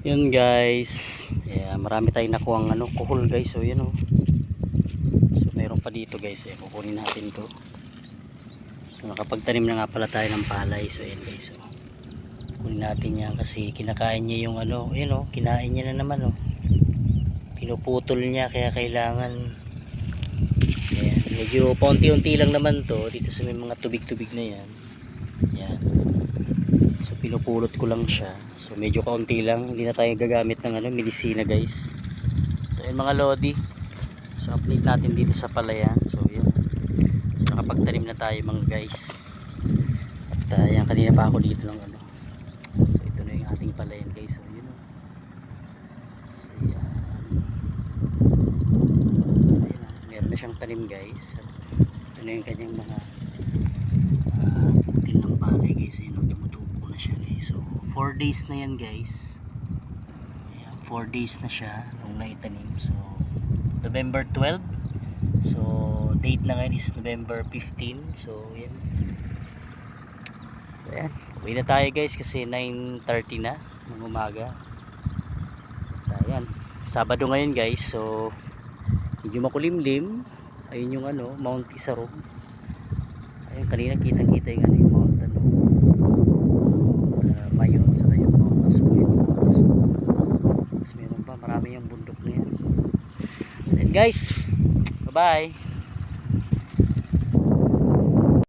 Yun guys. Yeah, marami tayong nakuha ano, kuhol guys. So yan oh. So meron pa dito guys. Eh, kukunin natin to. So nakapagtanim na nga pala tayo ng palay. So yan guys. Oh. Kunin natin yan kasi kinakain niya yung ano. Yan oh, kinain niya na naman oh. Pinuputol niya kaya kailangan Ayan, medyo paunti-unti lang naman to dito sa may mga tubig-tubig na yan. Yan. So pinupulot ko lang siya. So medyo kaunti lang, hindi na tayo gagamit ng ano, medisina guys. So yun mga lodi. So update natin dito sa palayan. So yun. So, nakapagtanim na tayo mga guys. At uh, yan, kanina pa ako dito lang ano. So ito na yung ating palayan guys. So yun. oh. So yan. So yun ah, meron na siyang tanim guys. At ito na yung kanyang mga ah, putin ng guys. Ayun, oh, tumutubo na siya guys. So 4 days na yan guys. Ayan, 4 days na siya nung naitanim. So November 12. So date na ngayon is November 15. So yan. So, ayan. Uwi na tayo guys kasi 9.30 na ng umaga. Ayan. Sabado ngayon guys. So medyo makulimlim ayun yung ano Mount Isarog ayun kanina kitang kita yung ano yung Mount ano uh, Mayon sa yung Mount Asmo yung Tapos meron pa marami yung bundok na yan. So guys. Bye bye